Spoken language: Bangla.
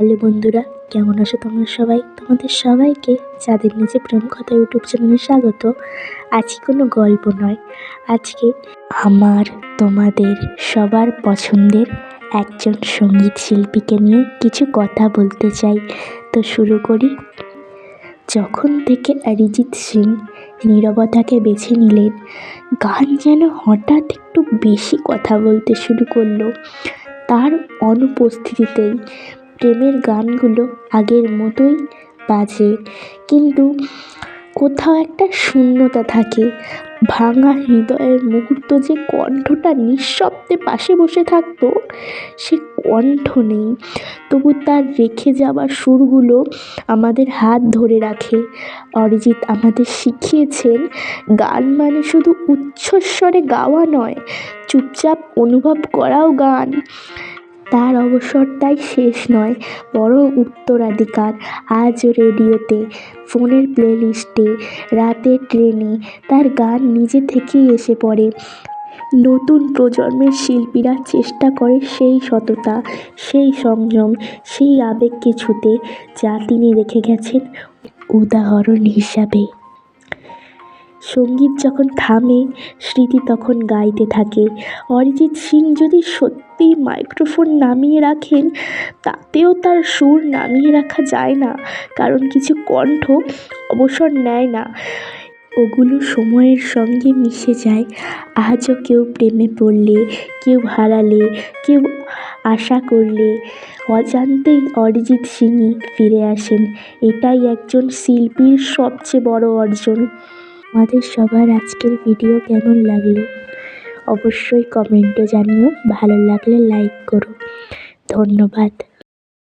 হ্যালো বন্ধুরা, কেমন আছো তোমরা সবাই? তোমাদের সবাইকে চাঁদের নিচে প্রেম কথা ইউটিউব চ্যানেলে স্বাগত। আজকে কোনো গল্প নয়। আজকে আমার, তোমাদের সবার পছন্দের একজন সংগীত শিল্পীকে নিয়ে কিছু কথা বলতে চাই। তো শুরু করি। যখন থেকে অরিজিৎ সিং নীরবতাকে বেছে নিলেন, গান যেন হঠাৎ একটু বেশি কথা বলতে শুরু করল। তার অনুপস্থিতিতেই প্রেমের গানগুলো আগের মতোই বাজে। কিন্তু কোথাও একটা শূন্যতা থাকে। ভাঙা হৃদয়ের মুহূর্ত যে কণ্ঠটা নিঃশব্দে পাশে বসে থাকতো, সে কণ্ঠ নেই। তবু তার রেখে যাওয়া সুরগুলো আমাদের হাত ধরে রাখে। অরিজিৎ আমাদের শিখিয়েছেন, গান মানে শুধু উচ্চস্বরে গাওয়া নয়, চুপচাপ অনুভব করাও গান। তার অবসরটাই শেষ নয় বরং উত্তরাধিকার। আজ রেডিওতে, ফোনের প্লেলিস্টে, রাতের ট্রেনে তার গান নিজে থেকেই এসে পড়ে। নতুন প্রজন্মের শিল্পীরা চেষ্টা করে সেই সততা, সেই সংযম, সেই আবেগকে ছুঁতে যা তিনি রেখে গেছেন, উদাহরণ হিসাবে। সংগীত যখন থামে, স্মৃতি তখন গাইতে থাকে। অরিজিৎ সিং যদি সত্যিই মাইক্রোফোন নামিয়ে রাখেন, তাতেও তার সুর নামিয়ে রাখা যায় না। কারণ কিছু কণ্ঠ অবসর নেয় না। ওগুলো সময়ের সঙ্গে মিশে যায়। আজও কেউ প্রেমে পড়লে, কেউ হারালে, কেউ আশা করলে। অজান্তেই অরিজিৎ সিংই ফিরে আসেন। এটাই একজন শিল্পীর সবচেয়ে বড় অর্জন। আমাদের সবার আজকের ভিডিও কেমন লাগল? অবশ্যই কমেন্টে জানিও। ভালো লাগলে লাইক করো। ধন্যবাদ।